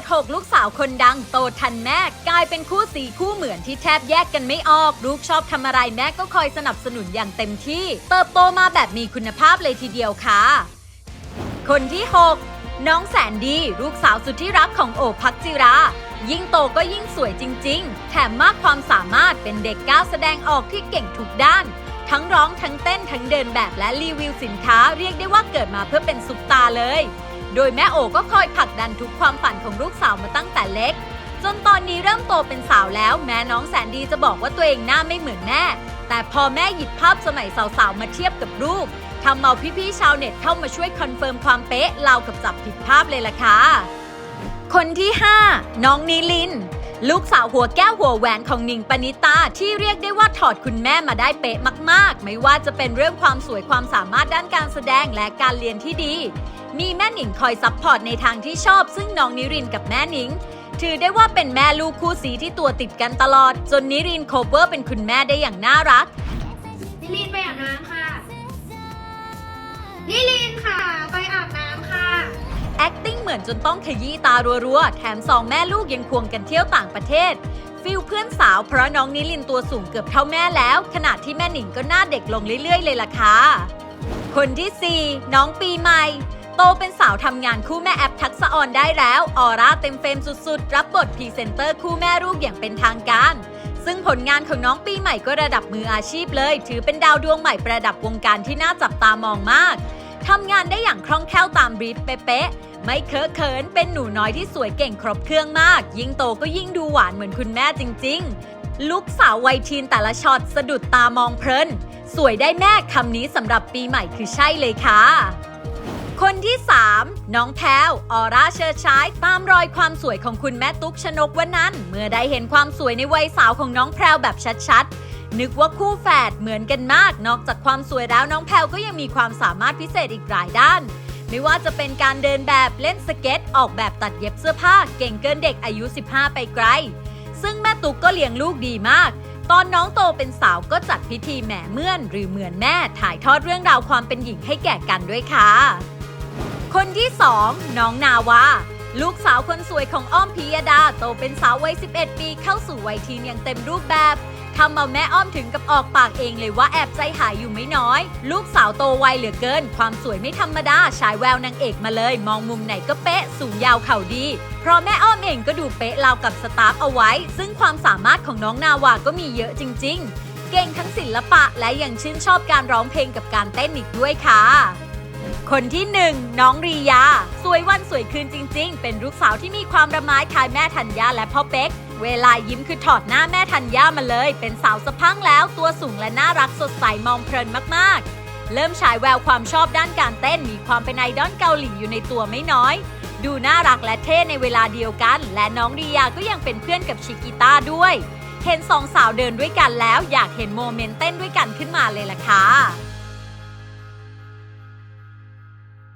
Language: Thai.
ด 6 ลูกสาวคนดังโตทันแม่กลายเป็นคู่สีคู่เหมือนที่แทบแยกกันไม่ออก ลูกชอบทำอะไรแม่ก็คอยสนับสนุนอย่างเต็มที่ เติบโตมาแบบมีคุณภาพเลยทีเดียวค่ะ คนที่ 6 น้องแสนดี ลูกสาวสุดที่รักของโอพักจิรายิ่งโตก็ยิ่งสวยจริง ๆ แถมมากความสามารถเป็นเด็กก้าวแสดงออกที่เก่งทุกด้าน ทั้งร้องทั้งเต้นทั้งเดินแบบและรีวิวสินค้าเรียกได้ว่าเกิดมาเพื่อเป็นซุปตาเลย โดยแม่โอก็คอยผลักดันทุกความฝันของลูกสาวมาตั้งแต่เล็ก จนตอนนี้เริ่มโตเป็นสาวแล้วแม้น้องแสนดีจะบอกว่าตัวเองหน้าไม่เหมือนแม่ แต่พอแม่หยิบภาพสมัยสาวๆ มาเทียบกับรูปทำเอาพี่ๆชาวเน็ตเข้ามาช่วยคอนเฟิร์มความเป๊ะเราวกับจับผิดภาพเลยล่ะค่ะคนที่ 5 น้องนิลิน ลูกสาวหัวแก้วหัวแหวนของหนิงปณิตาที่เรียกได้ว่าถอดคุณแม่มาได้เป๊ะมาก ๆ ไม่ว่าจะเป็นเรื่องความสวยความสามารถด้านการแสดงและการเรียนที่ดี มีแม่หนิงคอยซัพพอร์ตในทางที่ชอบ ซึ่งน้องนิรินกับแม่หนิง ถือได้ว่าเป็นแม่ลูกคู่สีที่ตัวติดกันตลอด จนนิรินโคเวอร์เป็นคุณแม่ได้อย่างน่ารัก นิลินไปอาบน้ำค่ะ นิลินค่ะ ไปอาบน้ำค่ะ acting เหมือนจนต้องขยี้ตารัวๆ แถมสองแม่ลูกยังควงกันเที่ยวต่างประเทศ ฟิลเพื่อนสาวเพราะน้องนิลินตัวสูงเกือบเท่าแม่แล้ว ขณะที่แม่หนิงก็หน้าเด็กลงเรื่อยๆ เลยล่ะค่ะ คนที่ 4 น้องปีใหม่ โตเป็นสาวทำงานคู่แม่แอปทักษะออนได้แล้ว ออร่าเต็มเฟรมสุดๆ รับบทพรีเซนเตอร์คู่แม่ลูกอย่างเป็นทางการ ซึ่งผลงานของน้องปีใหม่ก็ระดับมืออาชีพเลย ถือเป็นดาวดวงใหม่ประดับวงการที่น่าจับตามองมากทำงานได้อย่างคล่องแคล่วตามบรีฟเป๊ะๆไม่เคอะเขินเป็นหนูน้อยที่สวยเก่งครบเครื่องมาก ยิ่งโตก็ยิ่งดูหวานเหมือนคุณแม่จริง ๆ ลูกสาววัยทีนแต่ละช็อตสะดุดตามองเพลิน สวยได้แม่คำนี้สำหรับปีใหม่คือใช่เลยค่ะ 3 น้องแพลวออร่าเชิดชาย ตามรอยความสวยของคุณแม่ตุ๊กชนกวันนั้น เมื่อได้เห็นความสวยในวัยสาวของน้องแพลวแบบชัดๆ นึกว่าคู่แฝดเหมือนกันมาก นอกจากความสวยแล้วน้องแพลวก็ยังมีความสามารถพิเศษอีกหลายด้าน ไม่ว่าจะเป็นการเดินแบบเล่นสเก็ต ออกแบบตัดเย็บเสื้อผ้า เก่งเกินเด็กอายุ 15 ไปไกล ซึ่งแม่ตุ๊กก็เลี้ยงลูกดีมากตอนน้องโตเป็นสาวก็จัดพิธีแหม่เมื่อน หรือเหมือนแม่ถ่ายทอดเรื่องราวความเป็นหญิงให้แก่กันด้วยค่ะ คนที่2น้องนาวาลูกสาวคนสวยของอ้อมพิยดาโตเป็นสาววัย 11 ปีเข้าสู่วัยทีนอย่างเต็มรูปแบบทำเอาแม่อ้อมถึงกับออกปากเองเลยว่าแอบใจหายอยู่ไม่น้อย ลูกสาวโตไวเหลือเกิน ความสวยไม่ธรรมดาฉายแววนางเอกมาเลย มองมุมไหนก็เป๊ะ สูงยาวเข่าดี เพราะแม่อ้อมเองก็ดูเป๊ะราวกับสตาฟเอาไว้ ซึ่งความสามารถของน้องนาวาก็มีเยอะจริง ๆ เก่งทั้งศิลปะและยังชื่นชอบการร้องเพลงกับการเต้นอีกด้วยค่ะ คนที่หนึ่งน้องรียา สวยวันสวยคืนจริง ๆ เป็นลูกสาวที่มีความระไม้คายแม่ธัญญาและพ่อเป๊ก เวลายิ้มคือถอดหน้าแม่ธัญญามาเลย เป็นสาวสะพังแล้วตัวสูงและน่ารักสดใสมองเพลินมากๆ เริ่มฉายแววความชอบด้านการเต้นมีความเป็นไอดอลเกาหลีอยู่ในตัวไม่น้อย ดูน่ารักและเท่ในเวลาเดียวกัน และน้องรียาก็ยังเป็นเพื่อนกับชิกิต้าด้วย เห็นสองสาวเดินด้วยกันแล้ว อยากเห็นโมเมนต์เต้นด้วยกันขึ้นมาเลยล่ะค่ะ